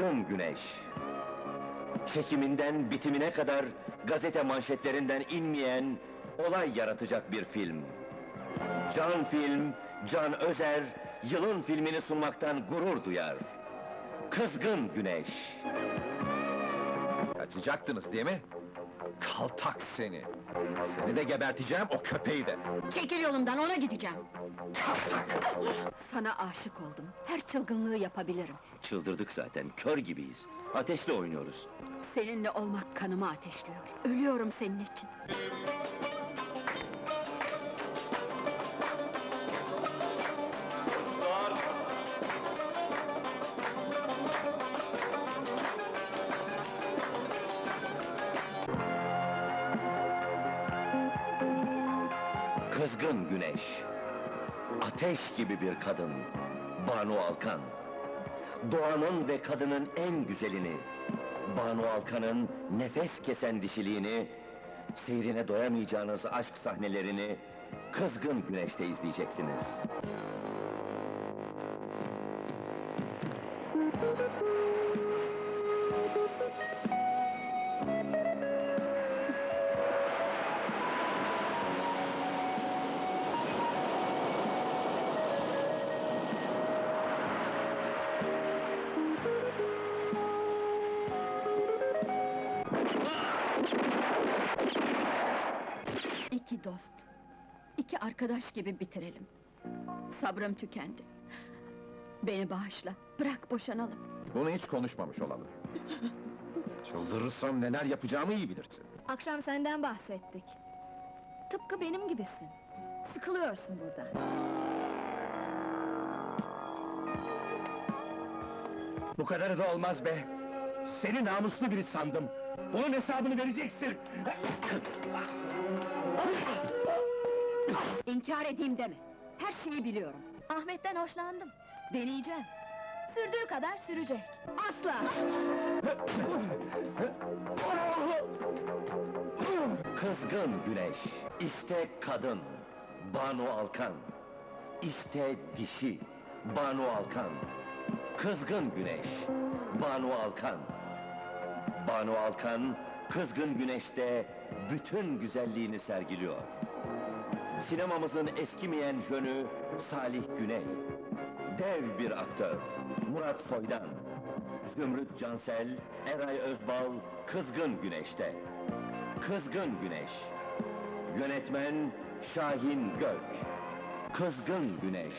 Kızgın Güneş. Çekiminden bitimine kadar gazete manşetlerinden inmeyen olay yaratacak bir film. Can Film, Can Özer, yılın filmini sunmaktan gurur duyar. Kızgın Güneş. Kaçacaktınız değil mi? Kaltak seni! Seni de geberteceğim, o köpeği de! Çekil yolumdan, ona gideceğim. Sana aşık oldum. Her çılgınlığı yapabilirim. Çıldırdık zaten, kör gibiyiz. Ateşle oynuyoruz. Seninle olmak kanımı ateşliyor. Ölüyorum senin için. Kızgın Güneş. Ateş gibi bir kadın. Banu Alkan. Doğanın ve kadının en güzelini. Banu Alkan'ın nefes kesen dişiliğini, seyrine doyamayacağınız aşk sahnelerini Kızgın Güneş'te izleyeceksiniz. İki dost. iki arkadaş gibi bitirelim. Sabrım tükendi. Beni bağışla. Bırak boşanalım. Bunu hiç konuşmamış olalım. Çıldırırsam neler yapacağımı iyi bilirsin. Akşam senden bahsettik. Tıpkı benim gibisin. Sıkılıyorsun burada. Bu kadarı da olmaz be! Seni namuslu biri sandım! Bunun hesabını vereceksin! İnkar edeyim deme. Her şeyi biliyorum. Ahmet'ten hoşlandım. Deneyeceğim. Sürdüğü kadar sürecek. Asla! Kızgın Güneş, iste kadın, Banu Alkan. İste dişi, Banu Alkan. Kızgın Güneş, Banu Alkan. Banu Alkan, Kızgın Güneş'te bütün güzelliğini sergiliyor. Sinemamızın eskimeyen jönü Salih Güney. Dev bir aktör, Murat Soydan. Zümrüt Cansel, Eray Özbal, Kızgın Güneş'te. Kızgın Güneş. Yönetmen Şahin Gök. Kızgın Güneş.